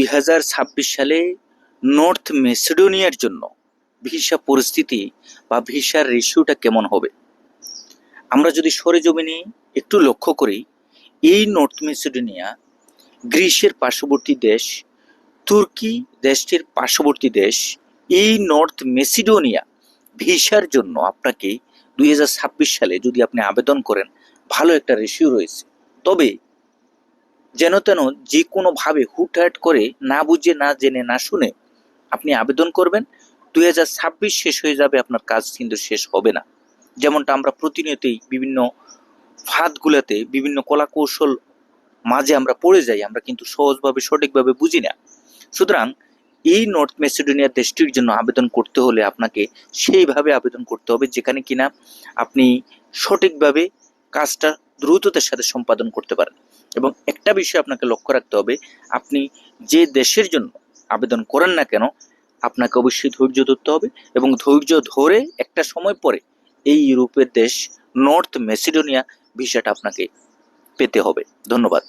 দুই হাজার ছাব্বিশ সালে নর্থ মেসিডোনিয়ার জন্য ভিসা পরিস্থিতি বা ভিসার রেশিওটা কেমন হবে? আমরা যদি সরেজমিনে একটু লক্ষ্য করি, এই নর্থ মেসিডোনিয়া গ্রিসের পার্শ্ববর্তী দেশ, তুর্কি দেশটির পার্শ্ববর্তী দেশ, এই নর্থ মেসিডোনিয়া ভিসার জন্য আপনাকে দুই হাজার ছাব্বিশ সালে যদি আপনি আবেদন করেন, ভালো একটা রেশিও রয়েছে। তবে যেন তেন যে কোনোভাবে হুটহাট করে না বুঝে, না জেনে, না শুনে আপনি আবেদন করবেন। দুই হাজার ছাব্বিশ শেষ হয়ে যাবে, আপনার কাজ কিন্তু শেষ হবে না। যেমনটা আমরা প্রতিনিয়তই বিভিন্ন ফাঁদগুলোতে, বিভিন্ন কলা কৌশল মাঝে আমরা পড়ে যাই, আমরা কিন্তু সহজভাবে, সঠিকভাবে বুঝি না। সুতরাং এই নর্থ মেসিডোনিয়া দেশটির জন্য আবেদন করতে হলে আপনাকে সেইভাবে আবেদন করতে হবে, যেখানে কিনা আপনি সঠিকভাবে কাজটা দ্রুততার সাথে সম্পাদন করতে পারেন। এবং একটা বিষয় আপনাকে লক্ষ্য রাখতে হবে, আপনি যে দেশের জন্য আবেদন করেন না কেন, আপনাকে অবশ্যই ধৈর্য ধরতে হবে এবং ধৈর্য ধরে একটা সময় পরে এই ইউরোপের দেশ নর্থ মেসিডোনিয়া ভিসাটা আপনাকে পেতে হবে। ধন্যবাদ।